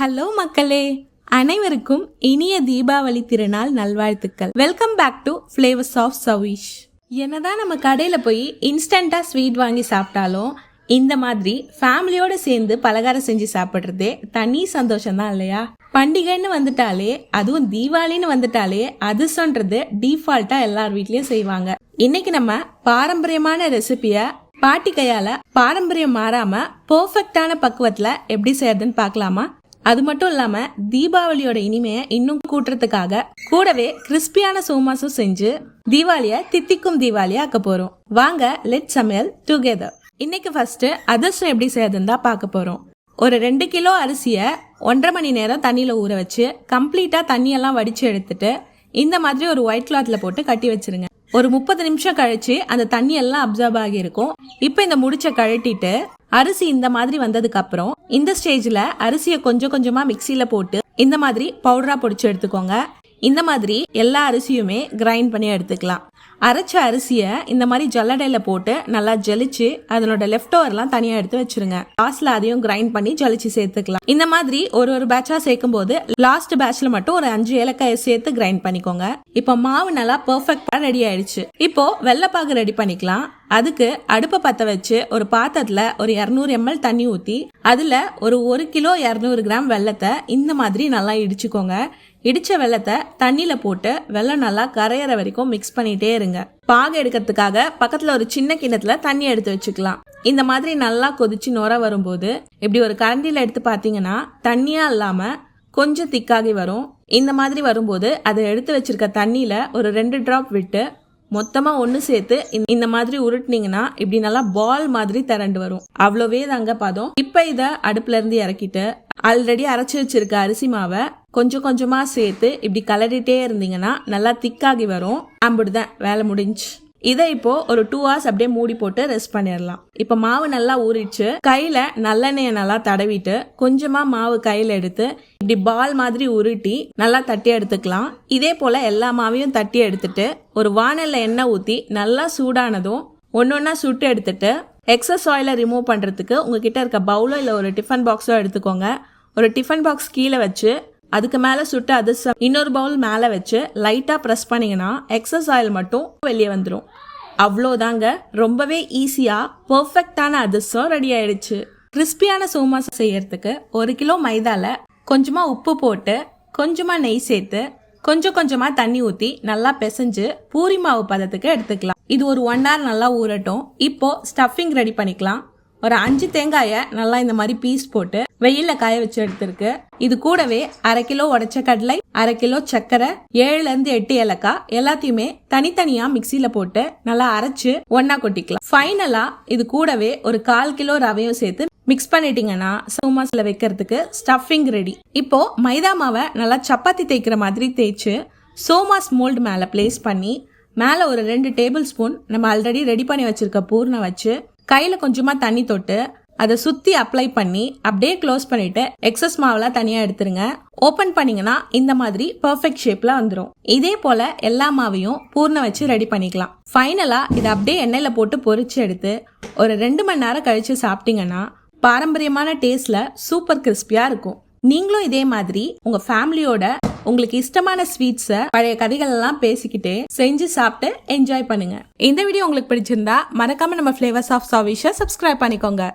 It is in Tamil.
ஹலோ மக்களே. அனைவருக்கும் இனிய தீபாவளி திருநாள் நல்வாழ்த்துக்கள். Welcome back to flavours of Savish என்னதான் நம்ம கடையில் போய் இன்ஸ்டண்ட்டாக ஸ்வீட் வாங்கி சாப்பிட்டாலும் இந்த மாதிரி ஃபேமிலியோடு சேர்ந்து பலகாரம் செஞ்சு சாப்பிட்றதே தனி சந்தோஷம்தான் இல்லையா? பண்டிகைன்னு வந்துட்டாலே அதுவும் தீபாவளின்னு வந்துட்டாலே அது சொல்றது டிஃபால்ட்டாக எல்லார் வீட்லேயும் செய்வாங்க. இன்னைக்கு நம்ம பாரம்பரியமான ரெசிபியை பாட்டி கையால பாரம்பரியம் மாறாம பர்ஃபெக்டான பக்குவத்துல எப்படி செய்யறதுன்னு பார்க்கலாமா? அது மட்டும் இல்லாம தீபாவளியோட இனிமையை இன்னும் கூட்டுறதுக்காக கூடவே கிறிஸ்பியான சோமாசும் செஞ்சு தீபாவளிய தித்திக்கும் தீபாவளியா ஆக்க போறோம். வாங்க லெட் சமையல் டுகெதர் இன்னைக்கு ஃபர்ஸ்ட் அதிர்ஷ்டம் எப்படி செய்யறதுன்னு தான் பார்க்க போறோம். ஒரு ரெண்டு கிலோ அரிசியை ஒன்றரை மணி நேரம் தண்ணியில் ஊற வச்சு கம்ப்ளீட்டாக தண்ணியெல்லாம் வடித்து எடுத்துட்டு இந்த மாதிரி ஒரு ஒயிட் கிளாத்தில் போட்டு கட்டி வச்சிருங்க. ஒரு முப்பது நிமிஷம் கழிச்சு அந்த தண்ணி எல்லாம் அப்சர்வ் ஆகியிருக்கும் இப்போ இந்த முடிச்சை கழட்டிட்டு அரிசி இந்த மாதிரி வந்ததுக்கு அப்புறம் இந்த ஸ்டேஜ்ல அரிசியை கொஞ்சம் கொஞ்சமா மிக்சியில போட்டு இந்த மாதிரி பவுடரா பொடிச்சு எடுத்துக்கோங்க. இந்த மாதிரி எல்லா அரிசியுமே கிரைண்ட் பண்ணி எடுத்துக்கலாம். அரைச்ச அரிசியை இந்த மாதிரி ஜல்லடையில போட்டு நல்லா ஜலிச்சு அதனோட லெஃப்ட் ஓவர்லாம் தனியாக எடுத்து வச்சிருங்க. லாஸ்ட்ல அதையும் கிரைண்ட் பண்ணி ஜலிச்சு சேர்த்துக்கலாம். இந்த மாதிரி ஒரு ஒரு பேட்சாக சேர்க்கும் போது லாஸ்ட் பேட்ச்ல மட்டும் ஒரு அஞ்சு ஏலக்காயை சேர்த்து கிரைண்ட் பண்ணிக்கோங்க. இப்போ மாவு நல்லா பர்ஃபெக்டாக ரெடி ஆயிடுச்சு. இப்போ வெள்ளைப்பாகு ரெடி பண்ணிக்கலாம். அதுக்கு அடுப்பை பற்ற வச்சு ஒரு பாத்திரத்துல ஒரு இரநூறு எம்எல் தண்ணி ஊற்றி அதில் ஒரு ஒரு கிலோ இரநூறு கிராம் வெள்ளத்தை இந்த மாதிரி நல்லா இடிச்சுக்கோங்க. இடித்த வெள்ளத்தை தண்ணியில போட்டு வெள்ளம் நல்லா கரையிற வரைக்கும் மிக்ஸ் பண்ணிட்டே இருங்க. பாகு எடுக்கிறதுக்காக பக்கத்துல ஒரு சின்ன கிண்ணத்துல தண்ணி எடுத்து வச்சுக்கலாம். இந்த மாதிரி நல்லா கொதிச்சு நுர வரும்போது இப்படி ஒரு கரண்டியில எடுத்து பார்த்தீங்கன்னா தண்ணியா இல்லாம கொஞ்சம் திக்காகி வரும். இந்த மாதிரி வரும்போது அதை எடுத்து வச்சிருக்க தண்ணியில ஒரு ரெண்டு டிராப் விட்டு மொத்தமா ஒன்று சேர்த்து இந்த- மாதிரி உருட்டினீங்கன்னா இப்படி நல்லா பால் மாதிரி திரண்டு வரும். அவ்வளோவே தாங்க பதம். இப்போ இதை அடுப்புல இருந்து இறக்கிட்டு ஆல்ரெடி அரைச்சி வச்சிருக்க அரிசி மாவை கொஞ்சம் கொஞ்சமாக சேர்த்து இப்படி கலரிட்டே இருந்தீங்கன்னா நல்லா திக்காகி வரும். அப்படிதான் வேலை முடிஞ்சு. இதை இப்போ ஒரு டூ ஹவர்ஸ் அப்படியே மூடி போட்டு ரெஸ்ட் பண்ணிடலாம். இப்போ மாவு நல்லா ஊறிச்சு கையில நல்லெண்ணெயை நல்லா தடவிட்டு கொஞ்சமா மாவு கையில எடுத்து இப்படி பால் மாதிரி உருட்டி நல்லா தட்டி எடுத்துக்கலாம். இதே போல எல்லா மாவையும் தட்டி எடுத்துட்டு ஒரு வானல்ல எண்ணெய் ஊத்தி நல்லா சூடானதும் ஒன்னொன்னா சுட்டு எடுத்துட்டு எக்ஸஸ் ஆயிலை ரிமூவ் பண்றதுக்கு உங்ககிட்ட இருக்க பவுலோ இல்லை ஒரு டிஃபன் பாக்ஸோ எடுத்துக்கோங்க. ஒரு டிஃபன் பாக்ஸ் கீழே வச்சு அதுக்கு மேலே சுட்டு அது இன்னொரு பவுல் மேலே வச்சு லைட்டாக ப்ரெஸ் பண்ணிங்கன்னா எக்ஸஸ் ஆயில் மட்டும் வெளியே வந்துடும் அவ்வளோதாங்க. ரொம்பவே ஈஸியாக பர்ஃபெக்டான அதிர்சம் ரெடி ஆயிடுச்சு. கிறிஸ்பியான சோமாஸ் செய்யறதுக்கு ஒரு கிலோ மைதாவில் கொஞ்சமாக உப்பு போட்டு கொஞ்சமாக நெய் சேர்த்து கொஞ்சம் கொஞ்சமாக தண்ணி ஊற்றி நல்லா பிசைஞ்சு பூரி மாவு பதத்துக்கு எடுத்துக்கலாம். இது ஒரு ஒன் ஹவர் நல்லா ஊறட்டும். இப்போ ஸ்டஃபிங் ரெடி பண்ணிக்கலாம். ஒரு அஞ்சு தேங்காயை நல்லா இந்த மாதிரி பீஸ் போட்டு வெயிலில் காய வச்சு எடுத்திருக்கு. இது கூடவே அரை கிலோ உடைச்ச கடலை அரை கிலோ சர்க்கரை ஏழுல இருந்து எட்டு ஏலக்காய் எல்லாத்தையுமே தனித்தனியா மிக்சியில போட்டு நல்லா அரைச்சு ஒன்னா கொட்டிக்கலாம். ஃபைனலா இது கூடவே ஒரு கால் கிலோ ரவையும் சேர்த்து மிக்ஸ் பண்ணிட்டீங்கன்னா சோமாஸ்ல வைக்கிறதுக்கு ஸ்டஃபிங் ரெடி இப்போ மைதா மாவை நல்லா சப்பாத்தி தேய்க்கிற மாதிரி தேய்ச்சு சோமாஸ் மோல்டு மேலே ப்ளேஸ் பண்ணி மேலே ஒரு ரெண்டு டேபிள் ஸ்பூன் நம்ம ஆல்ரெடி ரெடி பண்ணி வச்சிருக்க பூர்ணை வச்சு கையில் கொஞ்சமாக தண்ணி தொட்டு அதை சுற்றி அப்ளை பண்ணி அப்படியே க்ளோஸ் பண்ணிவிட்டு எக்ஸஸ் மாவெல்லாம் தனியாக எடுத்துருங்க. ஓப்பன் பண்ணீங்கன்னா இந்த மாதிரி பர்ஃபெக்ட் ஷேப்பில் வந்துடும் இதே போல் எல்லா மாவையும் பூர்ண வச்சு ரெடி பண்ணிக்கலாம். ஃபைனலாக இதை அப்படியே எண்ணெயில் போட்டு பொறிச்சு எடுத்து ஒரு ரெண்டு மணி நேரம் கழித்து சாப்பிட்டீங்கன்னா பாரம்பரியமான டேஸ்ட்டில் சூப்பர் கிறிஸ்பியாக இருக்கும். நீங்களும் இதே மாதிரி உங்கள் ஃபேமிலியோட உங்களுக்கு இஷ்டமான ஸ்வீட்ஸை பழைய கதைகள் எல்லாம் பேசிக்கிட்டே செஞ்சு சாப்பிட்டு என்ஜாய் பண்ணுங்க. இந்த வீடியோ உங்களுக்கு பிடிச்சிருந்தா மறக்காம நம்ம ஃபிளேவர்ஸ் ஆஃப் சாவிஷ சப்ஸ்கிரைப் பண்ணிக்கோங்க.